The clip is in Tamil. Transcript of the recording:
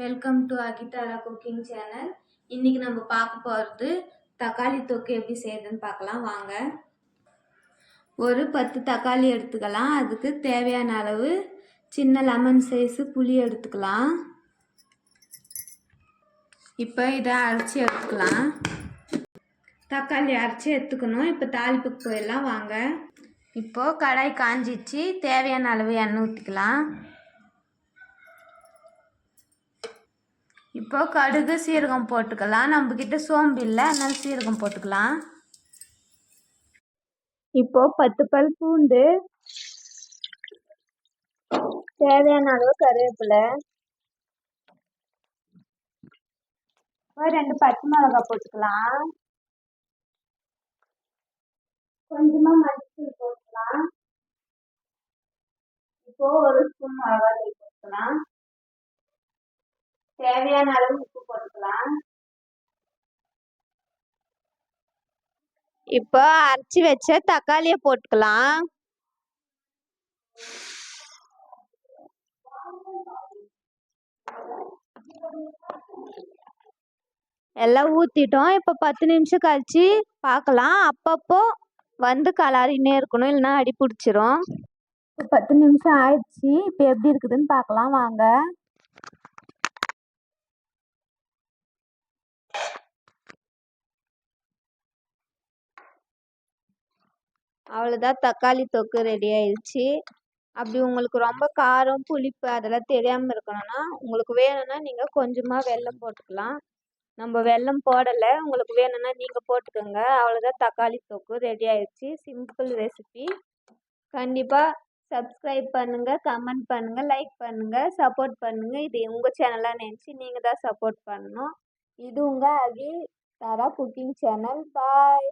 வெல்கம் டு அகிதாரா குக்கிங் சேனல் இன்றைக்கி நம்ம பார்க்க போகிறது தக்காளி தொக்கு எப்படி செய்யுதுன்னு பார்க்கலாம். வாங்க. ஒரு பத்து தக்காளி எடுத்துக்கலாம். அதுக்கு தேவையான அளவு சின்ன லெமன் சைஸு புளி எடுத்துக்கலாம். இப்போ இதை அரைச்சி எடுத்துக்கலாம். தக்காளி அரைச்சி எடுத்துக்கணும். இப்போ தாளிப்புக்கு போயிடலாம். வாங்க. இப்போது கடாய் காஞ்சிச்சு. தேவையான அளவு எண்ணெய் ஊற்றிக்கலாம் இப்போ கடுகு சீரகம் போட்டுக்கலாம். நம்மக்கிட்ட சோம்பு இல்லை அதனால சீரகம் போட்டுக்கலாம். இப்போ பத்து பல் பூண்டு தேவையான அளவு கருவேப்பிலை இப்போ ரெண்டு பச்சை மிளகாய் போட்டுக்கலாம். கொஞ்சமாக மஞ்சள் போட்டுக்கலாம். இப்போ ஒரு ஸ்பூன் மிளகாய் போட்டுக்கலாம். தேவையான அளவு உப்பு போட்டுக்கலாம். இப்போ அரைச்சி வச்ச தக்காளியை போட்டுக்கலாம். எல்லாம் ஊற்றிட்டோம் இப்போ பத்து நிமிஷம் கழிச்சு பார்க்கலாம் அப்பப்போ வந்து கலாரின்னே இருக்கணும். இல்லைன்னா அடி பிடிச்சிரும் பத்து நிமிஷம் ஆயிடுச்சு. இப்போ எப்படி இருக்குதுன்னு பார்க்கலாம் வாங்க. அவ்வளோதான் தக்காளி தொக்கு ரெடி ஆயிடுச்சு அப்படி உங்களுக்கு ரொம்ப காரம் புளிப்பு அதெல்லாம் தெரியாமல் இருக்கணும்னா உங்களுக்கு வேணும்னா நீங்கள் கொஞ்சமாக வெல்லம் போட்டுக்கலாம். நம்ம வெல்லம் போடலை உங்களுக்கு வேணும்னா நீங்கள் போட்டுக்கோங்க. அவ்வளோதான் தக்காளி தொக்கு ரெடி ஆயிடுச்சு சிம்பிள் ரெசிபி கண்டிப்பாக சப்ஸ்கிரைப் பண்ணுங்கள் கமெண்ட் பண்ணுங்கள் லைக் பண்ணுங்கள் சப்போர்ட் பண்ணுங்கள் இது உங்கள் சேனலாக நினச்சி நீங்கள் தான் சப்போர்ட் பண்ணணும். இது உங்கள் அகி தாரா குக்கிங் சேனல் பாய்